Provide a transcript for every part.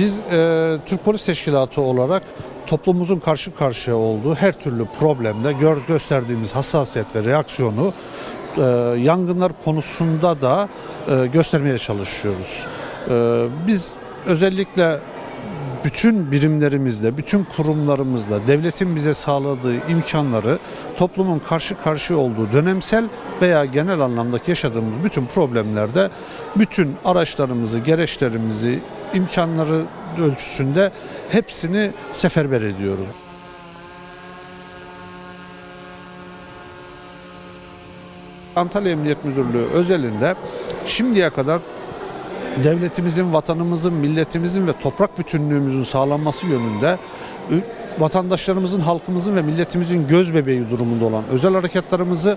Biz e, Türk Polis Teşkilatı olarak toplumumuzun karşı karşıya olduğu her türlü problemde gör, gösterdiğimiz hassasiyet ve reaksiyonu e, yangınlar konusunda da e, göstermeye çalışıyoruz. E, biz özellikle bütün birimlerimizle, bütün kurumlarımızla devletin bize sağladığı imkanları toplumun karşı karşıya olduğu dönemsel veya genel anlamdaki yaşadığımız bütün problemlerde bütün araçlarımızı, gereçlerimizi, imkanları ölçüsünde hepsini seferber ediyoruz. Antalya Emniyet Müdürlüğü özelinde şimdiye kadar devletimizin, vatanımızın, milletimizin ve toprak bütünlüğümüzün sağlanması yönünde vatandaşlarımızın, halkımızın ve milletimizin göz bebeği durumunda olan özel harekatlarımızı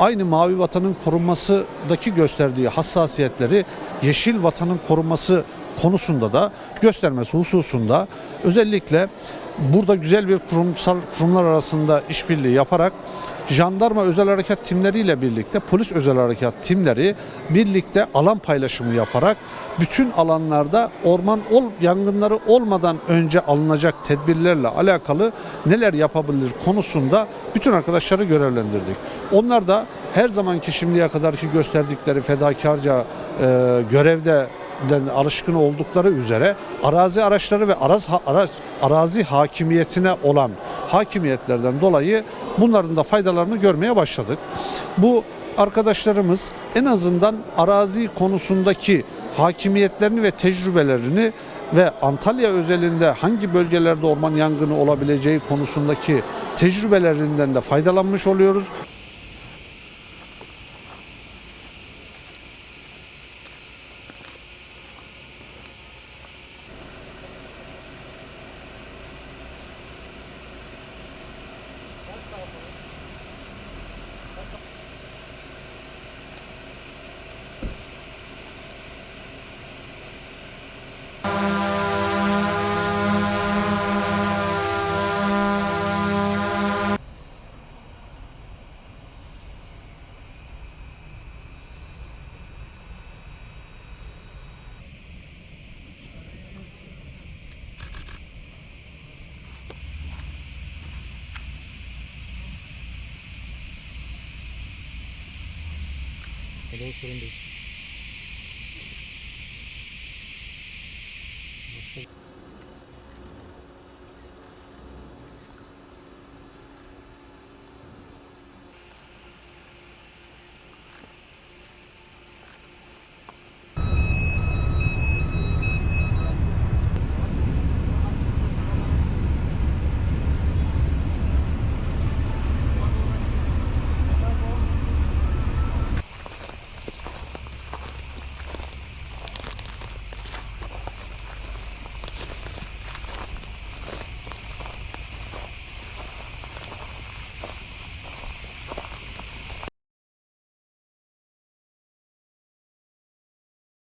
aynı mavi vatanın korunmasındaki gösterdiği hassasiyetleri yeşil vatanın korunması konusunda da göstermesi hususunda özellikle burada güzel bir kurumsal kurumlar arasında işbirliği yaparak jandarma özel harekat timleriyle birlikte polis özel harekat timleri birlikte alan paylaşımı yaparak bütün alanlarda orman ol, yangınları olmadan önce alınacak tedbirlerle alakalı neler yapabilir konusunda bütün arkadaşları görevlendirdik. Onlar da her zamanki şimdiye kadarki gösterdikleri fedakarca e, görevde alışkın oldukları üzere arazi araçları ve araz, araç, arazi hakimiyetine olan hakimiyetlerden dolayı bunların da faydalarını görmeye başladık. Bu arkadaşlarımız en azından arazi konusundaki hakimiyetlerini ve tecrübelerini ve Antalya özelinde hangi bölgelerde orman yangını olabileceği konusundaki tecrübelerinden de faydalanmış oluyoruz. Olur sorun değil.